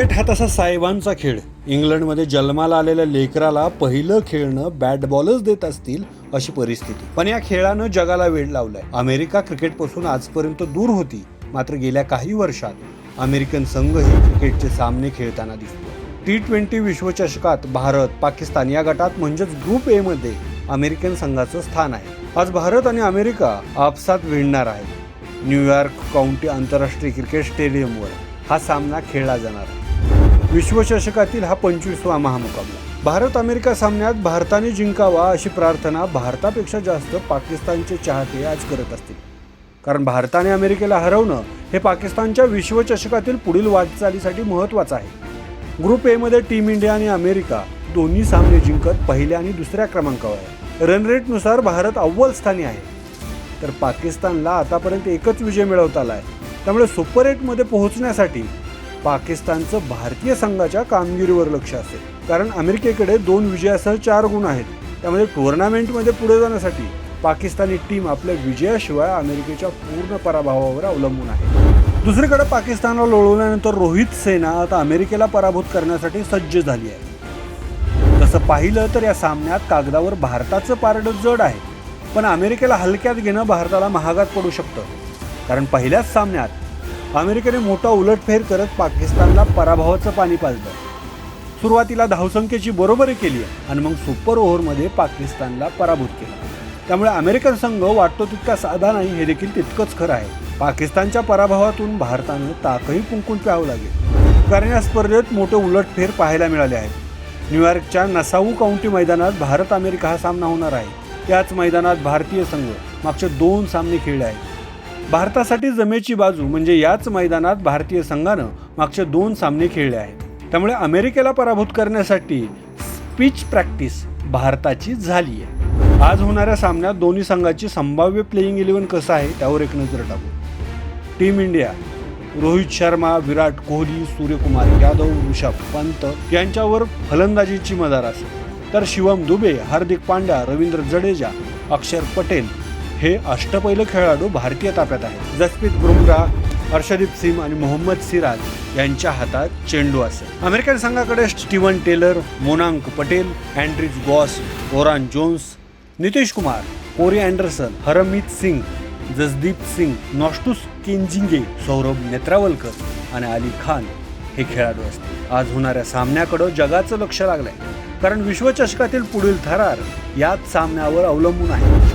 Cricket हा तसा साहेबांचा खेळ. इंग्लंडमध्ये जन्माला आलेल्या लेकराला पहिलं खेळणं बॅट बॉलच देत असतील अशी परिस्थिती. पण या खेळानं जगाला वेळ लावलाय. अमेरिका क्रिकेटपासून आजपर्यंत दूर होती. मात्र गेल्या काही वर्षात अमेरिकन संघही क्रिकेटचे सामने खेळताना दिसतो. टी ट्वेंटी विश्वचषकात भारत पाकिस्तान या गटात म्हणजेच ग्रुप ए मध्ये अमेरिकन संघाचं स्थान आहे. आज भारत आणि अमेरिका आपसात भिडणार आहेत. न्यूयॉर्क काउंटी आंतरराष्ट्रीय क्रिकेट स्टेडियमवर हा सामना खेळला जाणार आहे. विश्वचषकातील हा पंचवीसवा महामुकाबला. भारत अमेरिका सामन्यात भारताने जिंकावा अशी प्रार्थना भारतापेक्षा जास्त पाकिस्तानचे चाहते आज करत असतील. कारण भारताने अमेरिकेला हरवणं हे पाकिस्तानच्या विश्वचषकातील पुढील वाटचालीसाठी महत्त्वाचं आहे. ग्रुप ए मध्ये टीम इंडिया आणि अमेरिका दोन्ही सामने जिंकत पहिल्या आणि दुसऱ्या क्रमांकावर आहे रनरेटनुसार भारत अव्वल स्थानी आहे. तर पाकिस्तानला आतापर्यंत एकच विजय मिळवता आला आहे. त्यामुळे सुपर एटमध्ये पोहोचण्यासाठी पाकिस्तानचं भारतीय संघाच्या कामगिरीवर लक्ष असेल. कारण अमेरिकेकडे दोन विजयासह चार गुण आहेत. त्यामध्ये टुर्नामेंटमध्ये पुढे जाण्यासाठी पाकिस्तानी टीम आपल्या विजयाशिवाय अमेरिकेच्या पूर्ण पराभवावर अवलंबून आहे. दुसरीकडे पाकिस्तानला लोळवल्यानंतर रोहित सेना आता अमेरिकेला पराभूत करण्यासाठी सज्ज झाली आहे. तसं पाहिलं तर या सामन्यात कागदावर भारताचं पारडं जड आहे. पण अमेरिकेला हलक्यात घेणं भारताला महागात पडू शकतं. कारण पहिल्याच सामन्यात अमेरिकेने मोठा उलटफेर करत पाकिस्तानला पराभवाचं पाणी पाजलं. सुरुवातीला धावसंख्येची बरोबरी केली आणि मग सुपर ओव्हरमध्ये पाकिस्तानला पराभूत केला. त्यामुळे अमेरिकन संघ वाटतो तितका साधा नाही हे देखील तितकंच खरं आहे. पाकिस्तानच्या पराभवातून भारतानं ताकही कुंकून प्यावं लागेल. कारण या स्पर्धेत मोठे उलटफेर पाहायला मिळाले आहेत. न्यूयॉर्कच्या नसाऊ काउंटी मैदानात भारत अमेरिका हा सामना होणार आहे. त्याच मैदानात भारतीय संघ मागचे दोन सामने खेळले आहेत. भारतासाठी जमेची बाजू म्हणजे याच मैदानात भारतीय संघानं मागचे दोन सामने खेळले आहेत. त्यामुळे अमेरिकेला पराभूत करण्यासाठी स्पीच प्रॅक्टिस भारताची झाली आहे. आज होणाऱ्या सामन्यात दोन्ही संघाची संभाव्य प्लेईंग इलेव्हन कसं आहे त्यावर एक नजर टाकू. टीम इंडिया रोहित शर्मा विराट कोहली सूर्यकुमार यादव ऋषभ पंत यांच्यावर फलंदाजीची मदार असेल. तर शिवम दुबे हार्दिक पांड्या रवींद्र जडेजा अक्षर पटेल हे अष्टपैल खेळाडू भारतीय ताफ्यात आहेत. जसप्रीत बुमराह हर्षदीप सिंग आणि मोहम्मद सिराज यांच्या हातात चेंडू असेल. अमेरिकन संघाकडे Steven Taylor Monank Patel Andries Gous Aaron Jones Nitish Kumar Corey Anderson Harmeet Singh Jasdeep Singh Nosthush Kenjige Saurabh Netravalkar आणि अली खान हे खेळाडू असतील. आज होणाऱ्या सामन्याकडं जगाचं लक्ष लागलंय. कारण विश्वचषकातील पुढील थरार याच सामन्यावर अवलंबून आहे.